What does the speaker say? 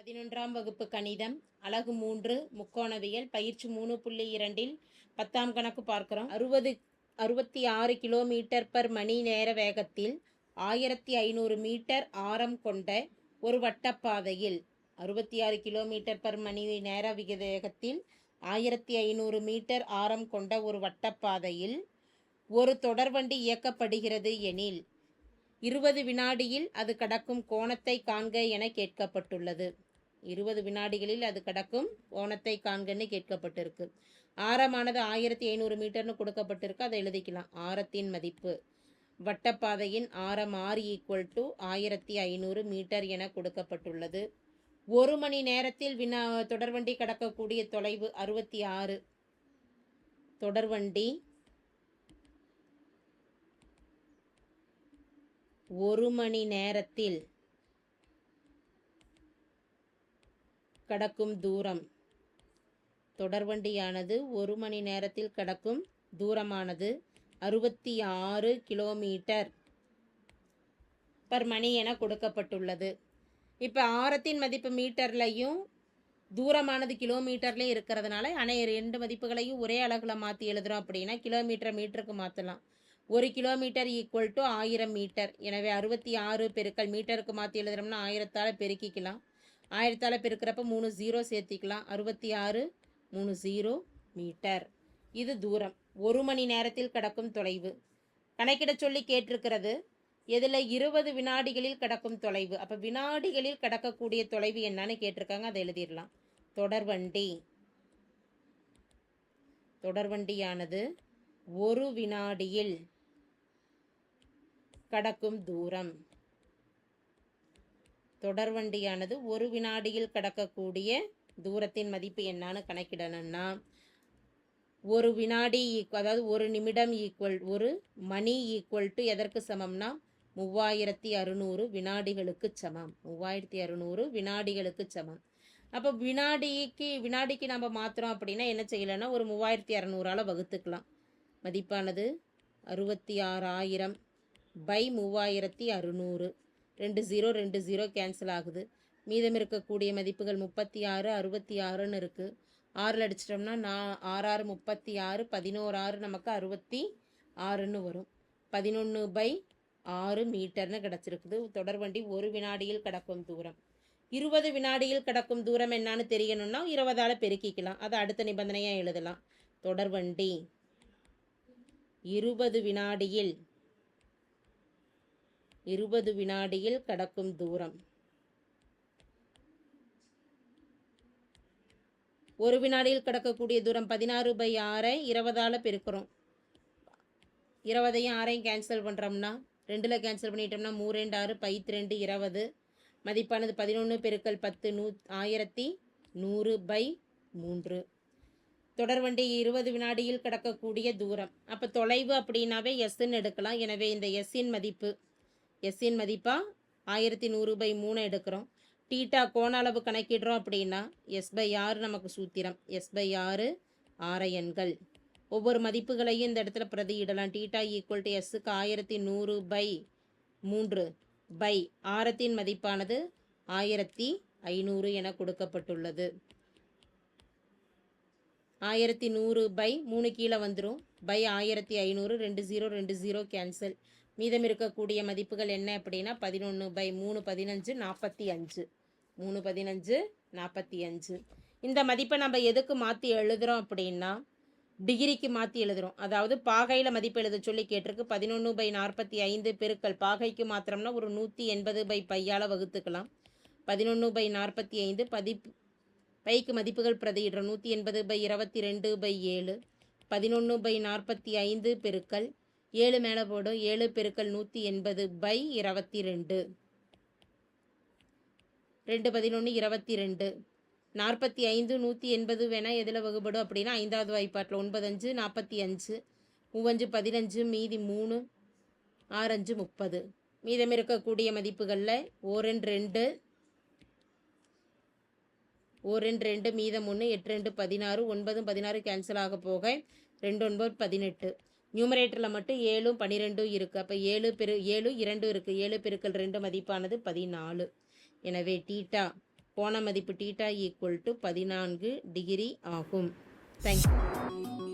பதினொன்றாம் வகுப்பு கணிதம் அலகு மூன்று முக்கோணவியல் பயிற்சி மூணு புள்ளி இரண்டில் பத்தாம் கணக்கு பார்க்கிறோம். அறுபது அறுபத்தி ஆறு கிலோமீட்டர் பர் மணி நேர வேகத்தில் ஆயிரத்தி ஐநூறு மீட்டர் ஆரம் கொண்ட ஒரு வட்டப்பாதையில் அறுபத்தி ஆறு கிலோமீட்டர் பர் மணி நேர விகித வேகத்தில் ஆயிரத்தி ஐநூறு மீட்டர் ஆரம் கொண்ட ஒரு வட்டப்பாதையில் ஒரு தொடர்வண்டி இயக்கப்படுகிறது எனில் இருபது வினாடியில் அது கடக்கும் கோணத்தை காண்க என கேட்கப்பட்டுள்ளது. இருபது வினாடிகளில் அது கடக்கும். ஓணத்தை காண்கன்னு கேட்கப்பட்டிருக்கு. ஆரமானது ஆயிரத்தி ஐநூறு மீட்டர்னு கொடுக்கப்பட்டிருக்கு. அதை எழுதிக்கலாம். ஆரத்தின் மதிப்பு. வட்டப்பாதையின் ஆரம் ஆர் ஈக்குவல் டு ஆயிரத்தி ஐநூறு மீட்டர் என கொடுக்கப்பட்டுள்ளது. ஒரு மணி நேரத்தில் வினா தொடர்வண்டி கடக்கக்கூடிய தொலைவு அறுபத்தி ஆறு. தொடர்வண்டி. ஒரு மணி நேரத்தில் கடக்கும் தூரம். தொடர்வண்டியானது ஒரு மணி நேரத்தில் கடக்கும் தூரமானது அறுபத்தி ஆறு கிலோமீட்டர் பர் மணி என கொடுக்கப்பட்டுள்ளது. இப்போ ஆரத்தின் மதிப்பு மீட்டர்லையும் தூரமானது கிலோமீட்டர்லேயும் இருக்கிறதுனால அனை ரெண்டு மதிப்புகளையும் ஒரே அளவில் மாற்றி எழுதுகிறோம் அப்படின்னா கிலோமீட்டர் மீட்டருக்கு மாற்றலாம் ஒரு கிலோமீட்டர் ஈக்குவல் டு ஆயிரம் மீட்டர். எனவே அறுபத்தி ஆறு பெருக்கல் மீட்டருக்கு மாற்றி எழுதுறோம்னா ஆயிரத்தால் பெருக்கிக்கலாம். ஆயிரத்தால் பெருக்கிறப்ப மூணு ஜீரோ சேர்த்திக்கலாம். அறுபத்தி ஆறு மூணு ஜீரோ மீட்டர். இது தூரம். ஒரு மணி நேரத்தில் கடக்கும் தொலைவு. கணக்கிட சொல்லி கேட்டிருக்கிறது இதில் இருபது வினாடிகளில் கடக்கும் தொலைவு. அப்போ வினாடிகளில் கடக்கக்கூடிய தொலைவு என்னன்னு கேட்டிருக்காங்க அதை எழுதிடலாம். தொடர்வண்டி தொடர்வண்டியானது ஒரு வினாடியில் கடக்கும் தூரம். தொடர்வண்டியானது ஒரு வினாடியில் கடக்கக்கூடிய தூரத்தின் மதிப்பு என்னான்னு கணக்கிடணும்னா ஒரு வினாடி ஈக்குவல் அதாவது ஒரு நிமிடம் ஈக்குவல் ஒரு மணி ஈக்குவல் டு எதற்கு சமம்னா மூவாயிரத்தி அறுநூறு வினாடிகளுக்கு சமம். மூவாயிரத்தி அறுநூறு வினாடிகளுக்கு சமம். அப்போ வினாடிக்கு வினாடிக்கு நம்ம மாற்றுறோம் அப்படின்னா என்ன செய்யலைன்னா ஒரு மூவாயிரத்தி அறநூறால் வகுத்துக்கலாம். மதிப்பானது அறுபத்தி ஆறாயிரம் பை மூவாயிரத்தி அறுநூறு. ரெண்டு ஜீரோ ரெண்டு ஜீரோ கேன்சல் ஆகுது. மீதம் இருக்கக்கூடிய மதிப்புகள் முப்பத்தி ஆறு அறுபத்தி ஆறுன்னு இருக்குது ஆறில் அடிச்சிட்டோம்னா நான் ஆறாறு முப்பத்தி ஆறு பதினோரு ஆறு நமக்கு அறுபத்தி ஆறுன்னு வரும். பதினொன்று பை ஆறு மீட்டர்னு கிடச்சிருக்குது. தொடர்வண்டி ஒரு வினாடியில் கிடக்கும் தூரம். இருபது வினாடியில் கிடக்கும் தூரம் என்னான்னு தெரியணும்னா இருபதால் பெருக்கிக்கலாம். அதை அடுத்த நிபந்தனையாக எழுதலாம். தொடர்வண்டி இருபது வினாடியில் இருபது வினாடியில் கடக்கும் தூரம். ஒரு வினாடியில் கடக்கக்கூடிய தூரம் பதினாறு பை ஆறை இருபதால் பெருக்கிறோம். இருபதையும் ஆறையும் கேன்சல் பண்ணுறோம்னா ரெண்டில் கேன்சல் பண்ணிட்டோம்னா மூ ரெண்டு ஆறு பைத்து ரெண்டு இருபது. மதிப்பானது பதினொன்று பெருக்கல் பத்து நூ ஆயிரத்தி நூறு பை மூன்று. தொடர்வண்டி இருபது வினாடியில் கிடக்கக்கூடிய தூரம். அப்போ தொலைவு அப்படின்னாவே எஸ்ன்னு எடுக்கலாம். எனவே இந்த எஸ்ஸின் மதிப்பு எஸ்ஸின் மதிப்பாக ஆயிரத்தி நூறு பை மூணு எடுக்கிறோம். டீட்டா கோண அளவு கணக்கிடுறோம் அப்படின்னா எஸ் பை ஆறு நமக்கு சூத்திரம். எஸ் பை ஆறு ஆரையன்கள் ஒவ்வொரு மதிப்புகளையும் இந்த இடத்துல பிரதியிடலாம். டீட்டா ஈக்குவல் டு எஸ்ஸுக்கு ஆயிரத்தி நூறு பை மூன்று. பை ஆரத்தின் மதிப்பானது ஆயிரத்தி ஐநூறு என கொடுக்கப்பட்டுள்ளது. ஆயிரத்தி நூறு பை மூணு கீழே வந்துடும் பை ஆயிரத்தி ஐநூறு ரெண்டு ஜீரோ ரெண்டு ஜீரோ கேன்சல் மீதம் இருக்கக்கூடிய மதிப்புகள் என்ன அப்படின்னா பதினொன்று பை மூணு பதினஞ்சு நாற்பத்தி அஞ்சு. மூணு பதினஞ்சு நாற்பத்தி அஞ்சு. இந்த மதிப்பை நம்ம எதுக்கு மாற்றி எழுதுகிறோம் அப்படின்னா டிகிரிக்கு மாற்றி எழுதுகிறோம் அதாவது பாகையில் மதிப்பு எழுத சொல்லி கேட்டிருக்கு. பதினொன்று பை நாற்பத்தி ஐந்து பெருக்கள் பாகைக்கு மாத்திரம்னா ஒரு நூற்றி எண்பது பை பையால் வகுத்துக்கலாம். பதினொன்று பை நாற்பத்தி ஐந்து பதிப்பு பைக்கு மதிப்புகள் பிரதியிடுறோம். நூற்றி எண்பது பை இருபத்தி ரெண்டு பை ஏழு. பதினொன்று பை நாற்பத்தி ஐந்து பெருக்கள் ஏழு மேலே போடும். ஏழு பெருக்கல் நூற்றி எண்பது பை இருபத்தி ரெண்டு ரெண்டு பதினொன்று இருபத்தி ரெண்டு நாற்பத்தி ஐந்து நூற்றி எண்பது வேணால் எதில் வகுப்படும் அப்படின்னா ஐந்தாவது வாய்ப்பாட்டில் ஒன்பதஞ்சு நாற்பத்தி அஞ்சு. மூவஞ்சு பதினஞ்சு மீதி மூணு ஆறஞ்சு முப்பது. மீதம் இருக்கக்கூடிய மதிப்புகளில் ஓரெண்டு ரெண்டு. ஓர் ரெண்டு ரெண்டு மீதம் ஒன்று எட்டு ரெண்டு பதினாறு. ஒன்பதும் பதினாறு கேன்சல் ஆக போக ரெண்டு ஒன்பது பதினெட்டு. நியூமரேட்டரில் மட்டும் ஏழும் பன்னிரெண்டும் இருக்குது அப்போ ஏழு பெரு ஏழு இரண்டு இருக்குது ஏழு பெருக்கல் ரெண்டு மதிப்பானது பதினாலு. எனவே டீட்டா போன மதிப்பு டீட்டா ஈக்குவல் டு பதினான்கு டிகிரி ஆகும். Thank you